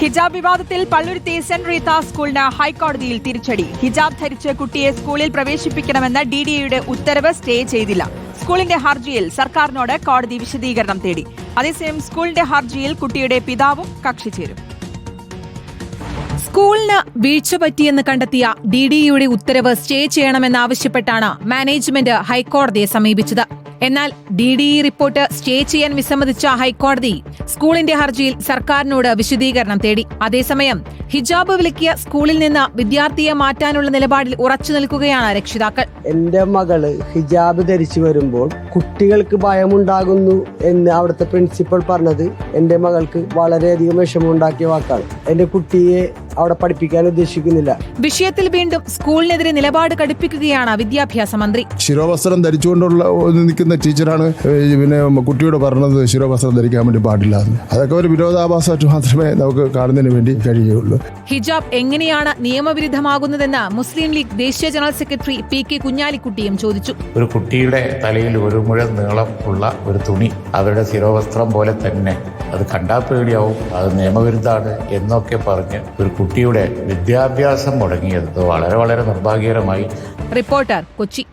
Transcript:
ഹിജാബ് വിവാദത്തിൽ പള്ളുരുത്തി സെന്റ് റീത്ത സ്കൂളിന് ഹൈക്കോടതിയിൽ തിരിച്ചടി. ഹിജാബ് ധരിച്ച് കുട്ടിയെ സ്കൂളിൽ പ്രവേശിപ്പിക്കണമെന്ന ഡി ഡി എയുടെ ഉത്തരവ് സ്റ്റേ ചെയ്തില്ല. സ്കൂളിന്റെ ഹർജിയിൽ സർക്കാരിനോട് കോടതി വിശദീകരണം തേടി. അതേസമയം സ്കൂളിന്റെ ഹർജിയിൽ കുട്ടിയുടെ പിതാവും കക്ഷി ചേരും. സ്കൂളിന് വീഴ്ച പറ്റിയെന്ന് കണ്ടെത്തിയ ഡി ഡിയുടെ ഉത്തരവ് സ്റ്റേ ചെയ്യണമെന്നാവശ്യപ്പെട്ടാണ് മാനേജ്മെന്റ് ഹൈക്കോടതിയെ സമീപിച്ചത്. എന്നാൽ D D E report stay ചെയ്യാൻ വിസമ്മതിച്ച ഹൈക്കോടതി സ്കൂളിന്റെ ഹർജിയിൽ സർക്കാരിനോട് വിശദീകരണം തേടി. അതേസമയം ഹിജാബ് വിലക്കിയ സ്കൂളിൽ നിന്ന് വിദ്യാർത്ഥിയെ മാറ്റാനുള്ള നിലപാടിൽ ഉറച്ചു നിൽക്കുകയാണ് രക്ഷിതാക്കൾ. എന്റെ മകൾ ഹിജാബ് ധരിച്ചു വരുമ്പോൾ കുട്ടികൾക്ക് ഭയമുണ്ടാകുന്നു എന്ന് അവിടുത്തെ പ്രിൻസിപ്പൽ പറഞ്ഞത് എന്റെ മകൾക്ക് വളരെയധികം വിഷമമുണ്ടാക്കിയ വാക്കാണ്. എന്റെ കുട്ടിയെ അവിടെ പഠിപ്പിക്കാൻ ഉദ്ദേശിക്കുന്നില്ല. വിഷയത്തിൽ വീണ്ടും സ്കൂളിനെതിരെ നിലപാട് കടുപ്പിക്കുകയാണ് വിദ്യാഭ്യാസ മന്ത്രി. ശിരോവസ്ത്രം ധരിച്ചുകൊണ്ടുള്ള നിൽക്കുന്ന ടീച്ചറാണ് പിന്നെ കുട്ടിയോട് പറഞ്ഞത് ശിരോവസ്ത്രം ധരിക്കാൻ വേണ്ടി പാടില്ല അതൊക്കെ ഒരു വിരോധാഭാസമായിട്ട് മാത്രമേ നമുക്ക് കാണുന്നതിന് വേണ്ടി കഴിയുള്ളൂ ഹിജാബ് എങ്ങനെയാണ് നിയമവിരുദ്ധമാകുന്നതെന്ന് മുസ്ലിം ലീഗ് ദേശീയ ജനറൽ സെക്രട്ടറി പി കെ കുഞ്ഞാലിക്കുട്ടിയും ചോദിച്ചു. ഒരു കുട്ടിയുടെ തലയിൽ ഒരു മുഴം നീളം ഉള്ള ഒരു തുണി അവരുടെ ശിരോവസ്ത്രം പോലെ തന്നെ അത് കണ്ടാൽ പേടിയാവും അത് നിയമവിരുദ്ധാണ് എന്നൊക്കെ പറഞ്ഞ് ഒരു കുട്ടിയുടെ വിദ്യാഭ്യാസം മുടങ്ങിയത്. വളരെ വളരെ നിർഭാഗ്യകരമായി. റിപ്പോർട്ടർ കൊച്ചി.